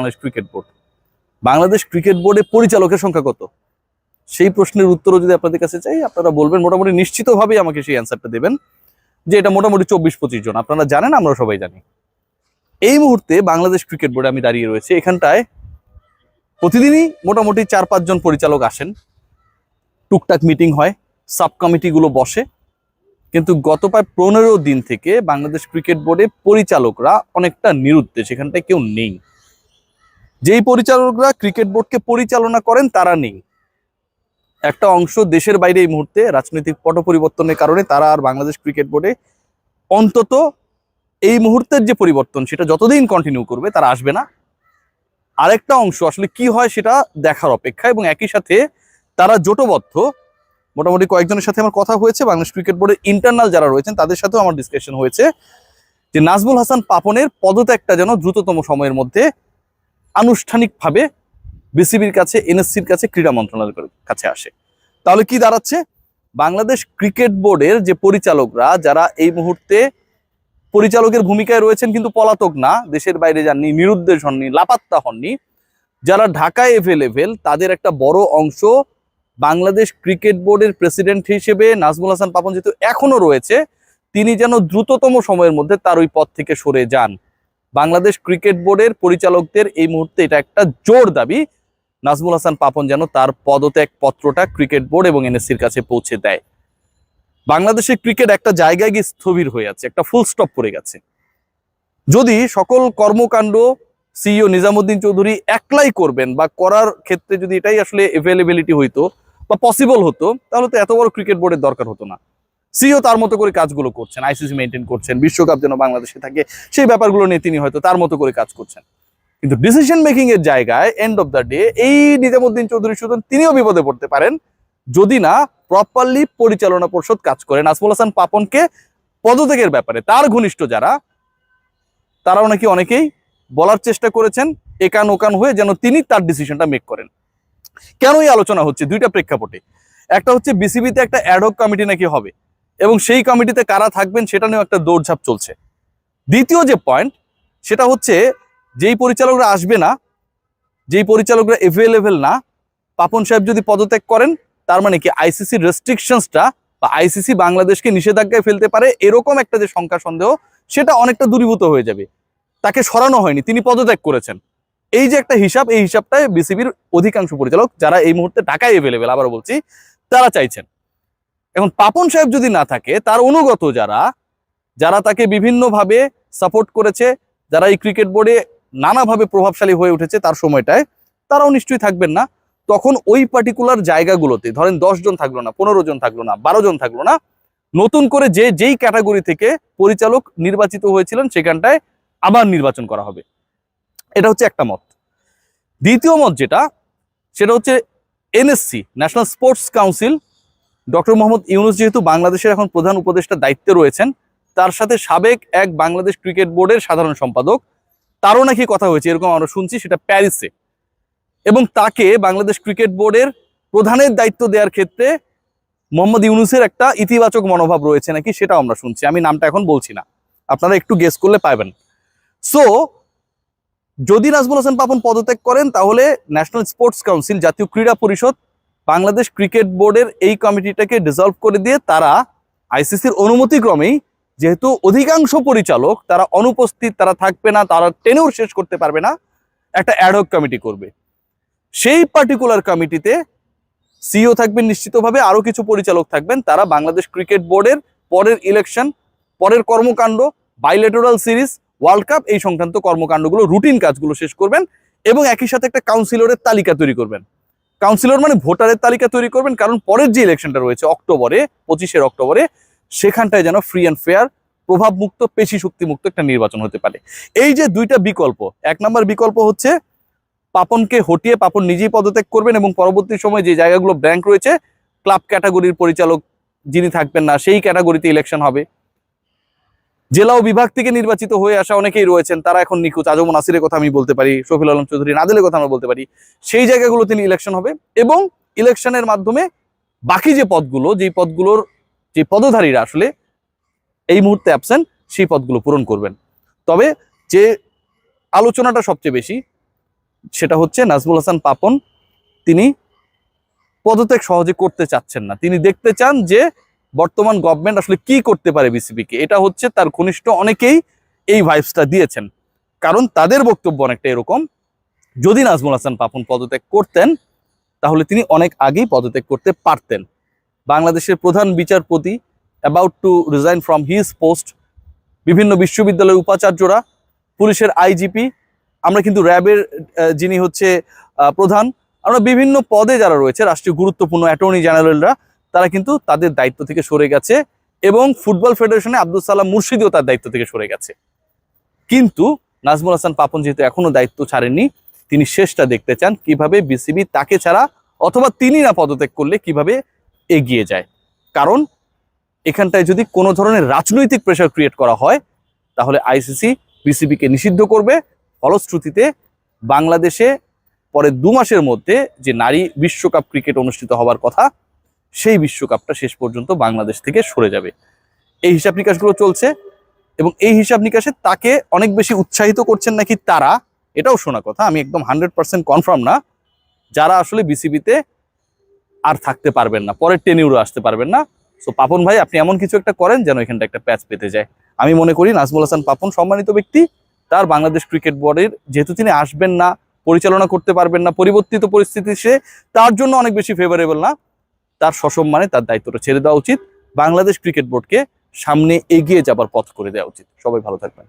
Bangladesh cricket board Bangladesh cricket বোর্ডে পরিচালকের সংখ্যা কত? সেই প্রশ্নের উত্তরও যদি আপনাদের কাছে চাই, আপনারা বলবেন, মোটামুটি নিশ্চিতভাবেই আমাকে সেই অ্যান্সারটা দেবেন, যে এটা মোটামুটি চব্বিশ পঁচিশ জন। আপনারা জানেন, আমরা সবাই জানি। এই মুহূর্তে বাংলাদেশ ক্রিকেট বোর্ডে আমি দাঁড়িয়ে রয়েছে। এখানটায় প্রতিদিনই মোটামুটি চার পাঁচজন পরিচালক আসেন। টুকটাক মিটিং হয় সাব কমিটিগুলো বসে। কিন্তু গত প্রায় পনেরো দিন থেকে বাংলাদেশ ক্রিকেট বোর্ডে পরিচালকরা অনেকটা নিরুদ্দেশ। এখানটায় কেউ নেই। যেই পরিচালকরা ক্রিকেট বোর্ডকে পরিচালনা করেন, তারা নেই। একটা অংশ দেশের বাইরে এই মুহূর্তে রাজনৈতিক পট পরিবর্তনের কারণে তারা আর বাংলাদেশ ক্রিকেট বোর্ডে অন্তত এই মুহূর্তের যে পরিবর্তন, সেটা যতদিন কন্টিনিউ করবে, তারা আসবে না। আরেকটা অংশ আসলে কি হয়, সেটা দেখার অপেক্ষা এবং একই সাথে তারা জোটবদ্ধ। মোটামুটি কয়েকজনের সাথে আমার কথা হয়েছে, বাংলাদেশ ক্রিকেট বোর্ডের ইন্টারনাল যারা রয়েছেন, তাদের সাথেও আমার ডিসকাশন হয়েছে যে নাজমুল হাসান পাপনের পদত্যাগটা যেন দ্রুততম সময়ের মধ্যে আনুষ্ঠানিকভাবে বিসিবির কাছে, এনএসসির কাছে ক্রীড়া মন্ত্রণালয়ের কাছে আসে। তাহলে কি দাঁড়াচ্ছে? বাংলাদেশ ক্রিকেট বোর্ডের যে পরিচালকরা, যারা এই মুহূর্তে পরিচালকের ভূমিকায় রয়েছেন কিন্তু পলাতক না, দেশের বাইরে যাননি, নিরুদ্দেশ হননি, লাপাত্তা হননি, যারা ঢাকায় এভেলেবেল তাদের একটা বড় অংশ বাংলাদেশ ক্রিকেট বোর্ডের প্রেসিডেন্ট হিসেবে নাজমুল হাসান পাপন যেহেতু এখনও রয়েছে, তিনি যেন দ্রুততম সময়ের মধ্যে তার ওই পদ থেকে সরে যান। বাংলাদেশ ক্রিকেট বোর্ডের পরিচালকদের এই মুহূর্তে এটা একটা জোর দাবি। নাজমুল হাসান পাপন যেন তার পদত্যাগ পত্রটা ক্রিকেট বোর্ড এবং এনএসসির কাছে পৌঁছে দেয়। বাংলাদেশের ক্রিকেট একটা জায়গায় গিয়ে স্থবির হয়ে আছে, একটা ফুল স্টপ পড়ে গেছে। যদি সকল কর্মকাণ্ড সিইও নিজামুদ্দিন চৌধুরী একলাই করবেন বা করার ক্ষেত্রে যদি এটাই আসলে অ্যাভেলেবিলিটি হইতো বা পসিবল হতো, তাহলে তো এত বড় ক্রিকেট বোর্ডের দরকার হতো না। সিও তার মতো করে কাজগুলো করছেন, আইসিসি মেনটেন করছেন, বিশ্বকাপ যেন বাংলাদেশে থাকে, সেই ব্যাপারগুলো নিয়ে তিনি হয়তো তার মতো করে কাজ করছেন। কিন্তু ডিসিশন মেকিং এর জায়গায় এন্ড অফ দ্য ডে এই নিজামুদ্দিন চৌধুরী সুদন তিনিও বিপদে পড়তে পারেন। যদি না প্রপারলি পরিচালনা পরিষদ কাজ করেন। নাজমুল হাসান পাপনকে পদত্যাগের ব্যাপারে তার ঘনিষ্ঠ যারা, তারাও নাকি অনেকেই বলার চেষ্টা করেছেন একান ওকান হয়ে যেন তিনি তার ডিসিশনটা মেক করেন। কেন এই আলোচনা হচ্ছে দুইটা প্রেক্ষাপটে? একটা হচ্ছে বিসিবিতে একটা অ্যাডহক কমিটি নাকি হবে। এবং সেই কমিটিতে কারা থাকবেন সেটা নিয়েও একটা দৌড়ঝাঁপ চলছে। দ্বিতীয় যে পয়েন্ট সেটা হচ্ছে যেই পরিচালকরা আসবে না, যেই পরিচালকরা এভেলেবেল না, পাপন সাহেব যদি পদত্যাগ করেন, তার মানে কি আইসিসি রেস্ট্রিকশনসটা বা আইসিসি বাংলাদেশকে নিষেধাজ্ঞায় ফেলতে পারে এরকম একটা যে শঙ্কা সন্দেহ, সেটা অনেকটা দূরীভূত হয়ে যাবে। তাকে সরানো হয়নি, তিনি পদত্যাগ করেছেন। এই যে একটা হিসাব, এই হিসাবটাই বিসিবির অধিকাংশ পরিচালক, যারা এই মুহূর্তে টাকায় এভেলেবেল আবার বলছি, তারা চাইছেন। এখন পাপন সাহেব যদি না থাকে, তার অনুগত যারা যারা তাকে বিভিন্নভাবে সাপোর্ট করেছে, যারা এই ক্রিকেট বোর্ডে নানাভাবে প্রভাবশালী হয়ে উঠেছে তার সময়টায়, তারাও নিশ্চয়ই থাকবেন না। তখন ওই পার্টিকুলার জায়গাগুলোতে, ধরেন জন থাকল না, পনেরো জন থাকল না, বারো জন থাকল না, নতুন করে যে, যেই ক্যাটাগরি থেকে পরিচালক নির্বাচিত হয়েছিলেন, সেখানটায় আবার নির্বাচন করা হবে। এটা হচ্ছে একটা মত। দ্বিতীয় মত যেটা, সেটা হচ্ছে NSC national sports council doctor Mohammad Yunus যেহেতু বাংলাদেশের এখন প্রধান উপদেষ্টার দায়িত্বে রয়েছেন, তার সাথে সাবেক এক বাংলাদেশ ক্রিকেট বোর্ডের সাধারণ সম্পাদক, তারও নাকি কথা হয়েছে, এরকম আমরা শুনছি, সেটা প্যারিসে। এবং তাকে বাংলাদেশ ক্রিকেট বোর্ডের প্রধানের দায়িত্ব দেওয়ার ক্ষেত্রে মোহাম্মদ ইউনুসের একটা ইতিবাচক মনোভাব রয়েছে নাকি, সেটাও আমরা শুনছি। আমি নামটা এখন বলছি না। আপনারা একটু গেস করলে পাবেন সো যদি নাজমুল হাসান পাপন পদত্যাগ করেন, তাহলে ন্যাশনাল স্পোর্টস কাউন্সিল জাতীয় ক্রীড়া পরিষদ বাংলাদেশ ক্রিকেট বোর্ডের এই কমিটিটাকে ডিসলভ করে দিয়ে তারা আইসিসির অনুমতিক্রমেই যেহেতু অধিকাংশ পরিচালক, তারা অনুপস্থিত, তারা থাকবে না, তারা টেনেও শেষ করতে পারবে না, একটা অ্যাডহক কমিটি করবে। সেই পার্টিকুলার কমিটিতে সিও থাকবেন নিশ্চিতভাবে, আরও কিছু পরিচালক থাকবেন, তারা বাংলাদেশ ক্রিকেট বোর্ডের পরের ইলেকশন পরের কর্মকাণ্ড বাইলেটোরাল সিরিজ ওয়ার্ল্ড কাপ এই সংক্রান্ত কর্মকাণ্ডগুলো রুটিন কাজগুলো শেষ করবেন এবং একই সাথে একটা কাউন্সিলরের তালিকা তৈরি করবেন। কাউন্সিলর মানে ভোটারের তালিকা তৈরি করবেন, কারণ পরের যে ইলেকশনটা রয়েছে অক্টোবরে, পঁচিশের অক্টোবরে, সেখানটায় যেন ফ্রি অ্যান্ড ফেয়ার প্রভাবমুক্ত, পেশি শক্তিমুক্ত একটা নির্বাচন হতে পারে। এই যে দুইটা বিকল্প, এক নম্বর বিকল্প হচ্ছে পাপনকে হটিয়ে পাপন নিজেই পদত্যাগ করবেন এবং পরবর্তী সময় যে জায়গাগুলো ব্যাংক রয়েছে ক্লাব ক্যাটাগরির পরিচালক যিনি থাকবেন না, সেই ক্যাটাগরিতে ইলেকশন হবে। জেলা ও বিভাগ থেকে নির্বাচিত হয়ে আসা অনেকেই রয়েছেন, তারা এখন নিখোঁজ। আজম নাসিরের কথা আমি বলতে পারি শফিল আলম চৌধুরী নাদেলের কথা আমরা বলতে পারি। সেই জায়গাগুলো তিনি ইলেকশন হবে এবং ইলেকশনের মাধ্যমে বাকি যে পদগুলো, যেই পদগুলোর যে পদধারীরা আসলে এই মুহূর্তে অ্যাবসেন্ট সেই পদগুলো পূরণ করবেন। তবে যে আলোচনাটা সবচেয়ে বেশি, সেটা হচ্ছে নাজমুল হাসান পাপন, তিনি পদত্যাগ সহজে করতে চাচ্ছেন না। তিনি দেখতে চান যে বর্তমান গভর্নমেন্ট আসলে কি করতে পারে বিসিবিকে এটা হচ্ছে তার ঘনিষ্ঠ অনেকেই এই ভাইবসটা দিয়েছেন। কারণ তাদের বক্তব্য অনেকটা এরকম, যদি নাজমুল হাসান পাপন পদত্যাগ করতেন, তাহলে তিনি অনেক আগেই পদত্যাগ করতে পারতেন। বাংলাদেশের প্রধান বিচারপতি about to resign from his post বিভিন্ন বিশ্ববিদ্যালয়ের উপাচার্যরা, পুলিশের আইজিপি আমরা কিন্তু র্যাবের যিনি হচ্ছে প্রধান, আমরা বিভিন্ন পদে যারা রয়েছে, রাষ্ট্রীয় গুরুত্বপূর্ণ অ্যাটর্নি জেনারেলরা তারা কিন্তু তাদের দায়িত্ব থেকে সরে গেছে এবং ফুটবল ফেডারেশনে আব্দুল সালাম মুর্শিদিও তার দায়িত্ব থেকে সরে গেছে। কিন্তু নাজমুল হাসান পাপন যেহেতু এখনও দায়িত্ব ছাড়েননি, তিনি শেষটা দেখতে চান কীভাবে বিসিবি তাকে ছাড়া অথবা তিনি না পদত্যাগ করলে কীভাবে এগিয়ে যায়। কারণ এখানটায় যদি কোনো ধরনের রাজনৈতিক প্রেশার ক্রিয়েট করা হয়, তাহলে আইসিসি বিসিবিকে নিষিদ্ধ করবে। ফলশ্রুতিতে বাংলাদেশে পরে দু মাসের মধ্যে যে নারী বিশ্বকাপ ক্রিকেট অনুষ্ঠিত হওয়ার কথা সেই বিশ্বকাপটা শেষ পর্যন্ত বাংলাদেশ থেকে সরে যাবে। এই হিসাব নিকাশগুলো চলছে এবং এই হিসাব নিকাশে তাকে অনেক বেশি উৎসাহিত করছেন নাকি তারা, এটাও শোনা কথা, আমি একদম হান্ড্রেড পার্সেন্ট কনফার্ম না। যারা আসলে বিসিবিতে আর থাকতে পারবেন না, পরের টেনিউরও আসতে পারবেন না। সো পাপন ভাই, আপনি এমন কিছু একটা করেন যেন এখানটা একটা প্যাচ পেতে যায়। আমি মনে করি নাজমুল হাসান পাপন সম্মানিত ব্যক্তি, তার বাংলাদেশ ক্রিকেট বোর্ডের, যেহেতু তিনি আসবেন না, পরিচালনা করতে পারবেন না, পরিবর্তিত পরিস্থিতি সে তার জন্য অনেক বেশি ফেভারেবল না। তার সসম্মানে তার দায়িত্বটা ছেড়ে দেওয়া উচিত। বাংলাদেশ ক্রিকেট বোর্ডকে সামনে এগিয়ে যাবার পথ করে দেওয়া উচিত। সবাই ভালো থাকবেন।